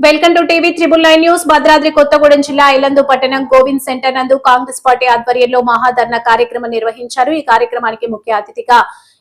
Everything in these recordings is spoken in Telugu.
Welcome to TV triple nine news. Bhadradri Kothagudem జిల్లా ఐలందు పట్టణం గోవింద్ సెంటర్ నందు కాంగ్రెస్ పార్టీ ఆధ్వర్యంలో మహాధర్నా కార్యక్రమం నిర్వహించారు. ఈ కార్యక్రమానికి ముఖ్య అతిథిగా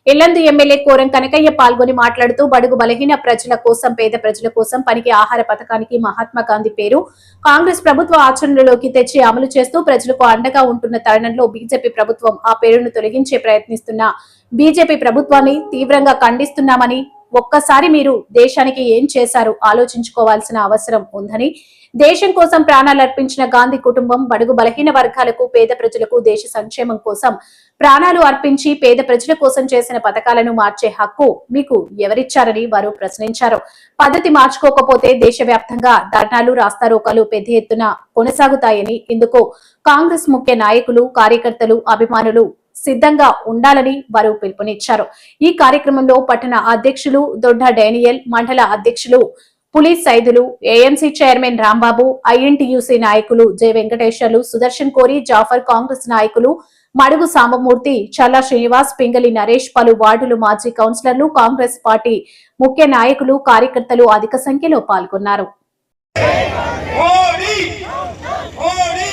ఇల్లందు ఎమ్మెల్యే కోరం కనకయ్య పాల్గొని మాట్లాడుతూ బడుగు బలహీన ప్రజల కోసం పేద ప్రజల కోసం పనికి ఆహార పథకానికి మహాత్మా గాంధీ పేరు. కాంగ్రెస్ ప్రభుత్వ ఆచరణలోకి తెచ్చి అమలు చేస్తూ ప్రజలకు అండగా ఉంటున్న తరుణంలో బీజేపీ ప్రభుత్వం ఆ పేరును తొలగించే ప్రయత్నిస్తున్న బీజేపీ ప్రభుత్వాన్ని తీవ్రంగా ఖండిస్తున్నామని ఒక్కసారి మీరు దేశానికి ఏం చేశారు ఆలోచించుకోవాల్సిన అవసరం ఉందని దేశం కోసం ప్రాణాలు అర్పించిన గాంధీ కుటుంబం బడుగు బలహీన వర్గాలకు పేద ప్రజలకు దేశ సంక్షేమం కోసం ప్రాణాలు అర్పించి పేద ప్రజల కోసం చేసిన పథకాలను మార్చే హక్కు మీకు ఎవరిచ్చారని వారు ప్రశ్నించారు. పద్ధతి మార్చుకోకపోతే దేశవ్యాప్తంగా ధర్నాలు రాస్తారోకాలు పెద్ద ఎత్తున కొనసాగుతాయని ఇందుకు కాంగ్రెస్ ముఖ్య నాయకులు కార్యకర్తలు అభిమానులు సిద్ధంగా ఉండాలని వారు పిలుపునిచ్చారు. ఈ కార్యక్రమంలో పట్టణ అధ్యక్షులు దొడ్డ డేనియల్ మండల అధ్యక్షులు pulleys Saidulu AMC chairman Rambabu INTUC నాయకులు జె వెంకటేశ్వర్లు సుదర్శన్ కోరి జాఫర్ కాంగ్రెస్ నాయకులు మడుగు సాంబమూర్తి చల్లా శ్రీనివాస్ పింగళి నరేష్ పలు వార్డులు మాజీ కౌన్సిలర్లు కాంగ్రెస్ పార్టీ ముఖ్య నాయకులు కార్యకర్తలు అధిక సంఖ్యలో పాల్గొన్నారు మోడీ మోడీ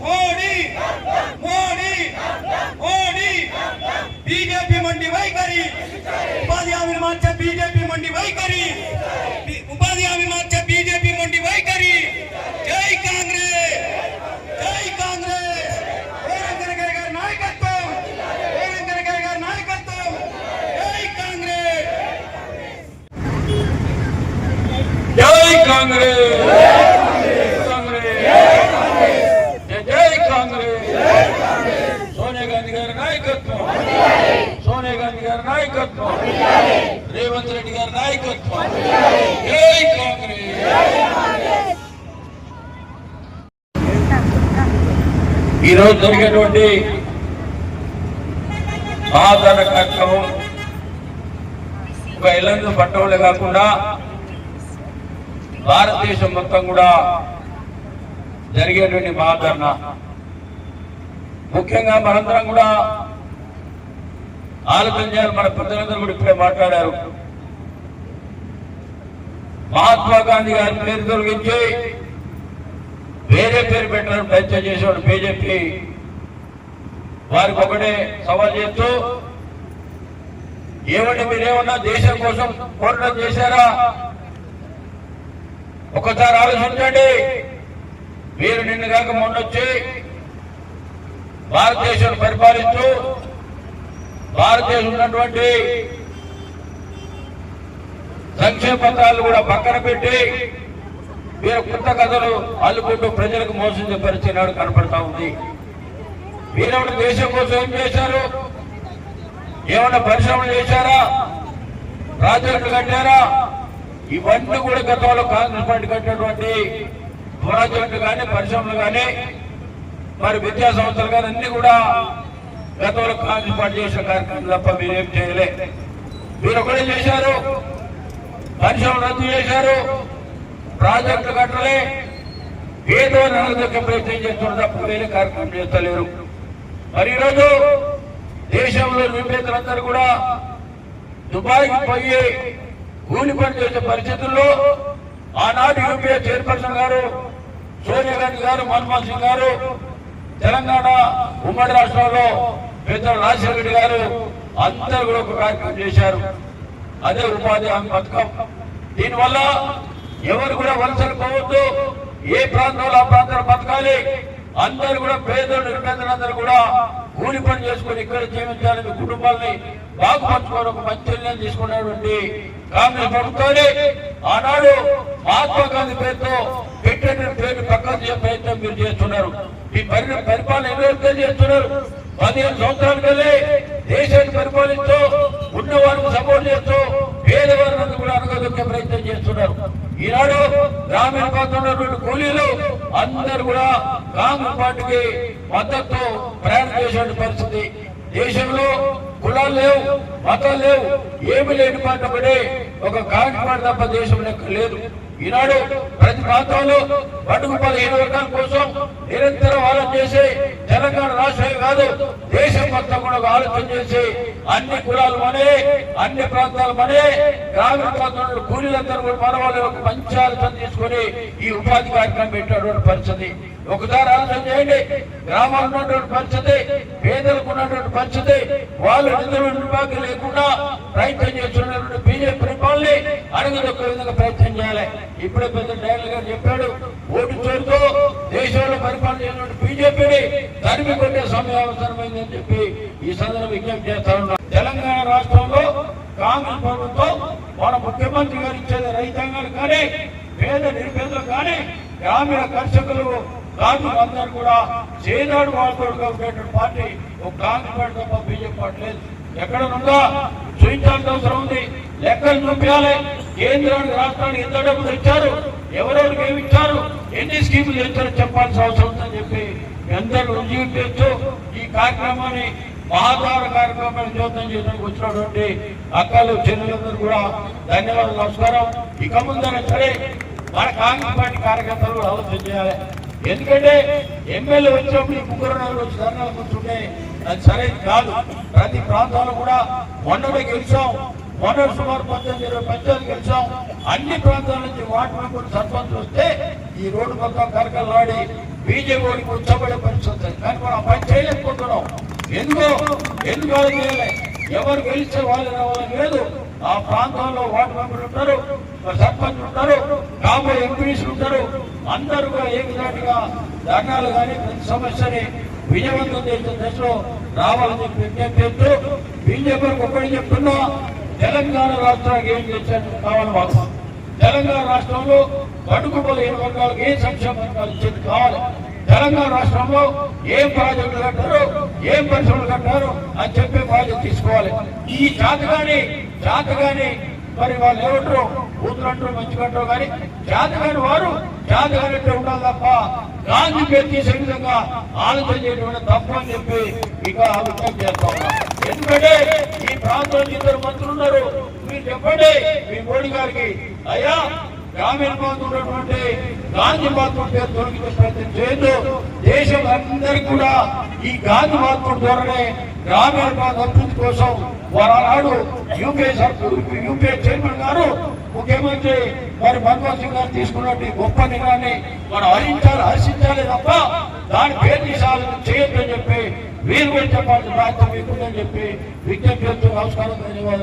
మోడీ మోడీ మోడీ బీజేపీ మండి వైఖరి ఉపాధి హామీని మార్చే బీజేపీ మొండి వైఖరి. ఉపాధి హామీ మార్చే బీజేపీ మొండి వైఖరి. జై కాంగ్రెస్. జై కాంగ్రెస్. వీరంకనగర్ గారి నాయకత్వం. వీరంకనగర్ గారి నాయకత్వం. జై కాంగ్రెస్. జై కాంగ్రెస్ జై జై కాంగ్రెస్ సోనియా గాంధీ గారి నాయకత్వం సోనియా గాంధీ గారి నాయకత్వం. రేవంత్ రెడ్డి గారి నాయకత్వం. జై కాంగ్రెస్. ఈరోజు జరిగేటువంటి ఆదరణ కార్యక్రమం ఒక ఇల్లందు పట్టణంలో కాకుండా భారతదేశం మొత్తం కూడా జరిగేటువంటి మహాధరణ ముఖ్యంగా మనందరం కూడా ఆలోచన చేయాలి. మన పెద్దలందరూ కూడా ఇప్పుడే మాట్లాడారు. మహాత్మా గాంధీ గారి పేరు తొలగించి వేరే పేరు పెట్టడం ప్రయత్నం చేసేవాడు బీజేపీ. వారికి ఒకటే సవాల్ చేస్తూ ఏమంటే మీరేమన్నా దేశం కోసం పోరాటం చేశారా? ఒకసారి ఆలోచించండి. మీరు నిన్ను కాక మొన్నొచ్చి భారతదేశాన్ని పరిపాలిస్తూ భారతదేశం ఉన్నటువంటి సంక్షేమ పత్రాలు కూడా పక్కన పెట్టి మీరు కొత్త కథలు అల్లుకుంటూ ప్రజలకు మోసం చేసే పరిస్థితి నాడు కనపడతా ఉంది. మీరేమన్నా దేశం కోసం ఏం చేశారు? ఏమన్నా పరిశ్రమలు చేశారా? ప్రాజెక్టులు కట్టారా? ఇవన్నీ కూడా గతంలో కాంగ్రెస్ పార్టీ కట్టినటువంటి ప్రాజెక్టులు కానీ పరిశ్రమలు కానీ మరి విద్యా సంస్థలు కానీ అన్ని కూడా గతంలో కాంగ్రెస్ పార్టీ చేసిన కార్యక్రమం తప్ప మీరేం చేయలే. మీరు ఒకటే చేశారు. పరిశ్రమలు రద్దు చేశారు. ప్రాజెక్టులు కట్టలే. ఏదో నలదొక్క ప్రయత్నం చేస్తున్న తప్ప వేరే కార్యక్రమం చేస్తలేరు. మరి ఈరోజు దేశంలో నింపేతలందరూ కూడా దుబాయ్కి పోయి కూలి పని చేసే పరిస్థితుల్లో ఆనాటి యూపీఏ చైర్పర్సన్ గారు సోనియా గాంధీ గారు మన్మోహన్ సింగ్ గారు తెలంగాణ ఉమ్మడి రాష్ట్రంలో పెద్దలు రాజశేఖర రెడ్డి గారు అందరూ కూడా ఒక కార్యక్రమం చేశారు. అదే ఉపాధి హామీ పథకం. దీనివల్ల ఎవరు కూడా వలసలు పోవద్దు. ఏ ప్రాంతంలో ఆ ప్రాంతాలు బతకాలి. అందరు కూడా పేదలు నిరుపేదలందరూ కూడా కూలి పని చేసుకొని ఇక్కడ జీవించాలని మీ కుటుంబాలని బాగుపరచుకోవడం ఒక మంచి నిర్ణయం తీసుకున్నటువంటి కాంగ్రెస్ ప్రభుత్వాన్ని ఆనాడు మహాత్మా గాంధీ పేరుతో పెట్టిన పేరు పక్కన చేయ ప్రయత్నం మీరు చేస్తున్నారు. మీ పరిపాలన ఎన్ని రోజులు చేస్తున్నారు? పదిహేను సంవత్సరాలు వెళ్ళి దేశాన్ని పరిపాలిస్తూ ఉన్న వారికి సపోర్ట్ చేస్తూ పేదవారిని కూడా అనగదొక్కే ప్రయత్నం చేస్తున్నారు. ఈనాడు గ్రామీణ ప్రాంతంలో కూలీలు అందరు కూడా కాంగ్రెస్ పార్టీకి మద్దతు ప్రయాణం చేసే పరిస్థితి. దేశంలో కులాలు లేవు మతాలు లేవు ఏమి లేని పాట పడే ఒక కాంగ్రెస్ పార్టీ తప్ప దేశం లేదు. ఈనాడు ప్రతి ప్రాంతంలో బడుగు పదిహేను వర్గాల కోసం నిరంతరం ఆలోచన చేసే తెలంగాణ రాష్ట్రమే కాదు దేశం మొత్తం కూడా ఆలోచన చేసి అన్ని కులాలు మనే అన్ని ప్రాంతాలు మనే గ్రామీణ ప్రాంతంలో కూలీలందరూ కూడా మన ఒక మంచి ఆలోచన తీసుకొని ఈ ఉపాధి కార్యక్రమం పెట్టినటువంటి పరిస్థితి. ఒకసారి ఆలోచన చేయండి. గ్రామాల్లో ఉన్నటువంటి పరిస్థితి పేదలకు ఉన్నటువంటి పరిస్థితి వాళ్ళు నిధులు లేకుండా ప్రయత్నం చేస్తున్నటువంటి బీజేపీ పరిపాలనని అడుగుదొక్క విధంగా ప్రయత్నం చేయాలి. ఇప్పుడే పెద్ద డైరెక్టర్ గారు చెప్పాడు ఓటు చోరుతో దేశంలో పరిపాలన చేసినటువంటి బీజేపీని తరిమి కొట్టే సమయం అవసరమైందని చెప్పి ఈ సందర్భం విజ్ఞప్తి చేస్తా తెలంగాణ రాష్ట్రంలో కాంగ్రెస్ ప్రభుత్వం మన ముఖ్యమంత్రి గారు ఇచ్చేది రైతాంగాలు కానీ పేద నిరుపేదలు కానీ గ్రామీణ కర్షకులు కార్మికులందరూ కూడా చేనాడు వాళ్ళతోడుగా ఉండేటువంటి పార్టీ ఒక కాంగ్రెస్ పార్టీ తప్ప బీజేపీ పార్టీ లేదు. ఎక్కడ ఉందా చూపించాల్సిన అవసరం ఉంది. లెక్కలు చూపించాలి. కేంద్రానికి రాష్ట్రానికి ఎంత డబ్బులు ఇచ్చారు? ఎవరెవరికి ఏమి ఇచ్చారు? ఎన్ని స్కీములు ఇచ్చారో చెప్పాల్సిన అవసరం ఉందని చెప్పి మీ అందరూ రుజువు ఈ కార్యక్రమాన్ని మహాద్వార కార్యక్రమాన్ని జ్యోతం చేయడానికి వచ్చినటువంటి అక్కలు చెల్లెలందరూ కూడా ధన్యవాదాలు నమస్కారం. ఇక ముందర సరే మన కాంగ్రెస్ పార్టీ కార్యకర్తలు కూడా ఆలోచన చేయాలి. ఎందుకంటే ఎమ్మెల్యే వచ్చినప్పుడు ఈ ముగ్గురు నలుగురు వచ్చి ధర్నాలు కూర్చుంటే అది సరైనది కాదు. ప్రతి ప్రాంతాల్లో కూడా మొన్ననే గెలిచాం. మొన్న సుమారు పద్దెనిమిది ఇరవై పంచాయతీలు గెలిచాం. అన్ని ప్రాంతాల నుంచి వార్డు మెంబర్ సర్పంచ్ వస్తే ఈ రోడ్డు మొత్తం కరకలాడి బీజేపీ కూర్చోబడే పరిస్థితి కానీ మనం పని చేయలేకపోతున్నాం. ఎందుకో ఎందుకు ఎవరు గెలిస్తే వాళ్ళు రావాలని లేదు. ఆ ప్రాంతంలో వార్డు మెంబర్లు ఉంటారు సర్పంచ్ ఉంటారు కాబోయే ఎంపీస్ ఉంటారు. అందరూ కూడా ఏకదాటిగా ధర్నాలు కానీ ప్రతి సమస్యని విజయవంతం చేసే దశలో రావాలని చెప్పి విజ్ఞప్తి చేస్తూ బీజేపీకి ఒక్కటి చెప్తున్నా. తెలంగాణ రాష్ట్రానికి ఏం చేశాను కావాలి మాకు. తెలంగాణ రాష్ట్రంలో బడుగు ఏ వర్గాలకు ఏ సంక్షేమ పథకాలు ఇచ్చేది కావాలి. తెలంగాణ రాష్ట్రంలో ఏం ప్రాజెక్టులు కట్టారు ఏం పరిశ్రమలు కట్టారు అని చెప్పే ప్రాజెక్ట్ తీసుకోవాలి. ఈ జాతగాని జాతగాని మరి వాళ్ళు ఏమంటారు? కూతురు అంటారు కానీ జాతగాని వారు జాతగానిట్టే ఉండాలి తప్ప గాంధీ పేరు తీసే విధంగా ఆలోచన చేయడం తప్పు అని చెప్పి ఇక విజ్ఞప్తి చేస్తా ఎందుకంటే ఈ ప్రాంతంలో ఇద్దరు మంత్రులు ఉన్నారు. మీరు చెప్పండి మీ మోడీ గారికి అయ్యా గ్రామీణ ప్రాంతం ఉన్నటువంటి గాంధీ మహాత్ముడు పేరు తొలగించే ప్రయత్నం చేయొద్దు. దేశం అందరికీ కూడా ఈ గాంధీ మహాత్ముడు ద్వారానే గ్రామీణ ప్రాంత అభివృద్ధి కోసం వారు ఆనాడు యూపీఏ యూపీఏ చైర్మన్ గారు ముఖ్యమంత్రి మరి మన్మోహన్ సింగ్ గారు తీసుకున్నట్టు ఈ గొప్ప నిర్ణయాన్ని మనం హరించాలి హర్షించాలి తప్ప దాని పేరు తీసాలని చేయొద్దని చెప్పి వీరు కూడా చెప్పాల్సిన బాధ్యత మీకుందని చెప్పి విజ్ఞప్తి చేస్తూ నమస్కారం ధన్యవాదాలు.